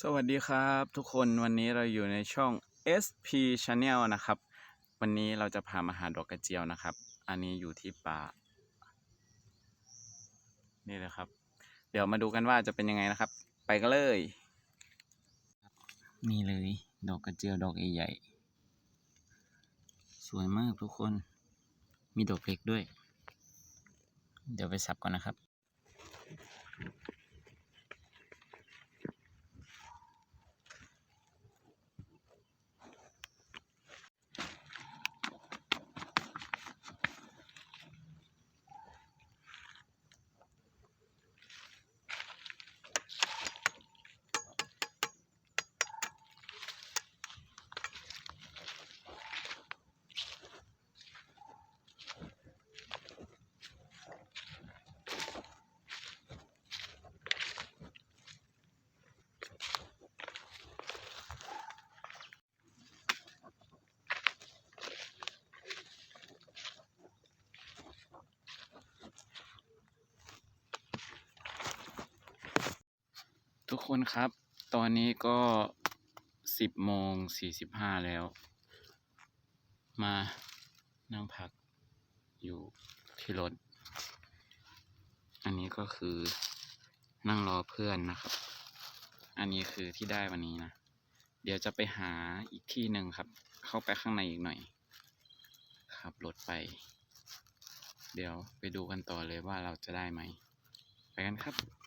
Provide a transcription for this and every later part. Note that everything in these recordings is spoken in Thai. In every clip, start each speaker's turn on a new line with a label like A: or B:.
A: สวัสดีครับทุกคนวันนี้เราอยู่ในช่อง SP Channel นะครับ วันนี้เราจะพามาหาดอกกระเจียวนะครับ อันนี้อยู่ที่ป่า นี่เลยครับ เดี๋ยวมาดูกันว่าจะเป็นยังไงนะครับ ไปกันเลย นี่เลย ดอกกระเจียวดอกใหญ่ๆสวยมากทุกคนมีดอกเล็กด้วย เดี๋ยวไปสับก่อนนะครับ คนครับ ตอนนี้ก็สิบโมงสี่สิบห้าแล้ว มานั่งพักอยู่ที่รถ อันนี้ก็คือนั่งรอเพื่อนนะครับ อันนี้คือที่ได้วันนี้นะ เดี๋ยวจะไปหาอีกที่หนึ่งครับ เข้าไปข้างในอีกหน่อย ขับรถไป เดี๋ยวไปดูกันต่อเลยว่าเราจะได้ไหม ไปกันครับ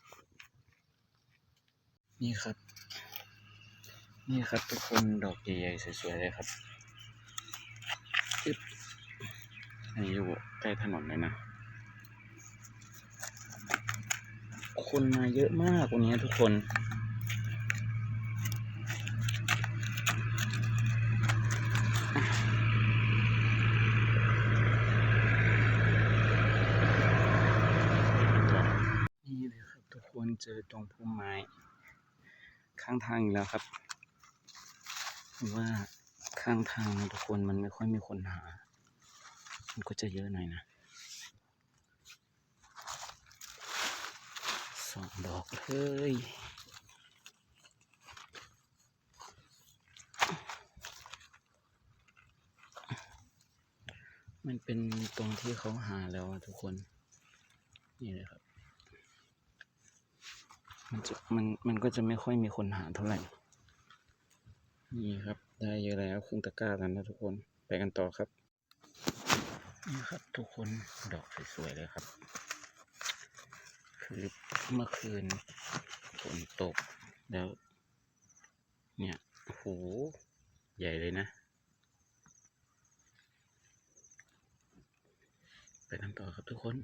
A: นี่ครับ นี่ครับทุกคนดอกใหญ่ๆสวยๆเลยครับอึ๊บอันนี้อยู่ใกล้ถนนเลยนะ คนมาเยอะมากวันนี้ทุกคนนี่เลยครับทุกคนเจอตรงพุ่มไม้ ข้างทางอีกแล้วครับว่าข้างทางทุกคนมันไม่ค่อยมีคนหา มันก็จะเยอะหน่อยนะสองดอกเลยมันเป็นตรงที่เขาหาแล้วทุกคน นี่เลยครับ มันจะมันมันก็จะไม่ค่อยมีคนหาเท่าไหร่ นี่ครับ ได้เยอะแล้วครึ่งตะกร้าแล้วนะทุกคน ไปกันต่อครับ นี่ครับทุกคนดอกสวยๆเลยครับ คือเมื่อคืนฝนตกแล้ว เนี่ยโอ้โหใหญ่เลยนะไปกันต่อครับทุกคน